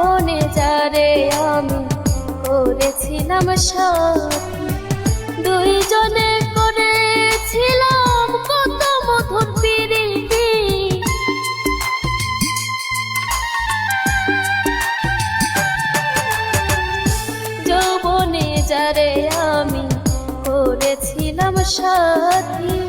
মনে যারে আমি করেছিলাম সাথী দুইজনে করেছিলাম কত মধুর পিরিতি। যৌবনে যারে আমি করেছিলাম সাথী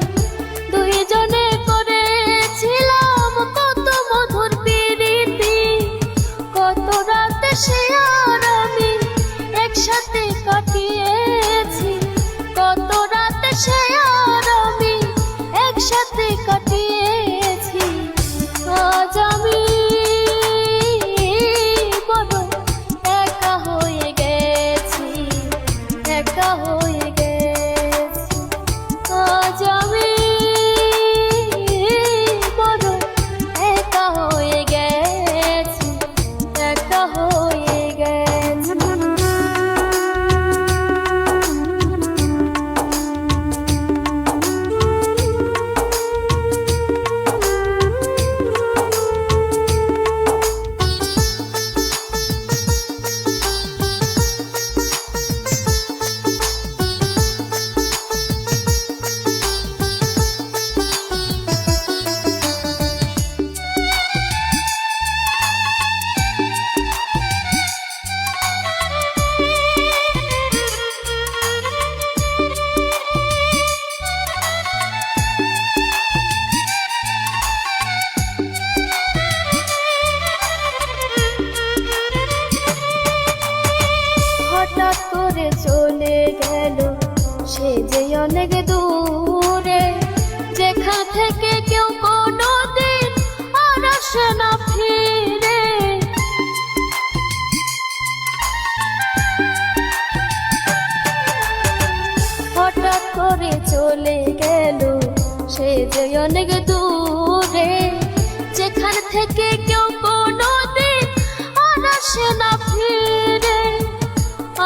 যে অনেক দূরে যেখান থেকে কেউ কোনোদিন আর আসে না ফিরে। হঠাৎ করে চলে গেল সে যে অনেক দূরে, যেখান থেকে কেউ কোনোদিন আর আসে না ফিরে।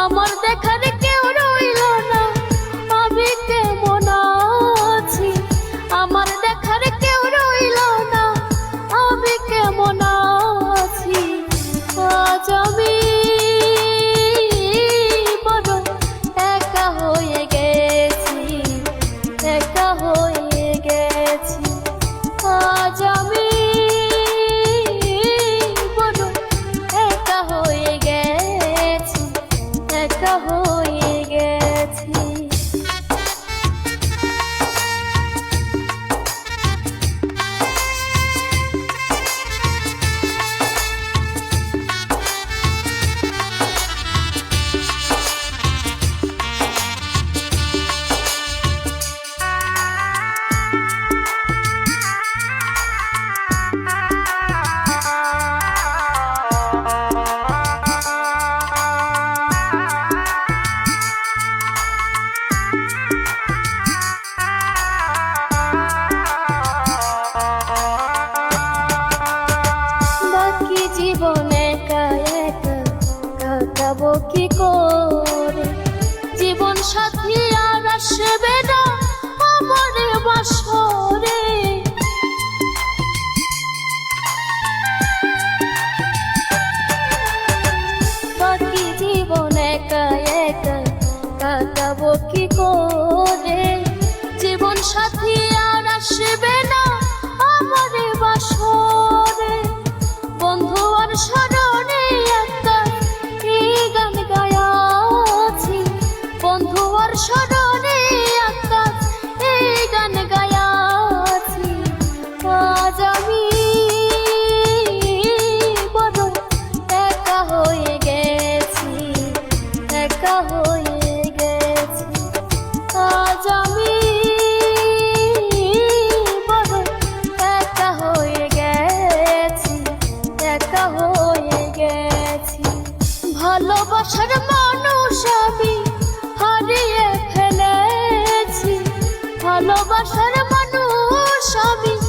আমার দেখার জীবন একা একা কাটাবো কি করে? জীবন সাথী আর আসবে না। ভালোবাসার মানুষ সবই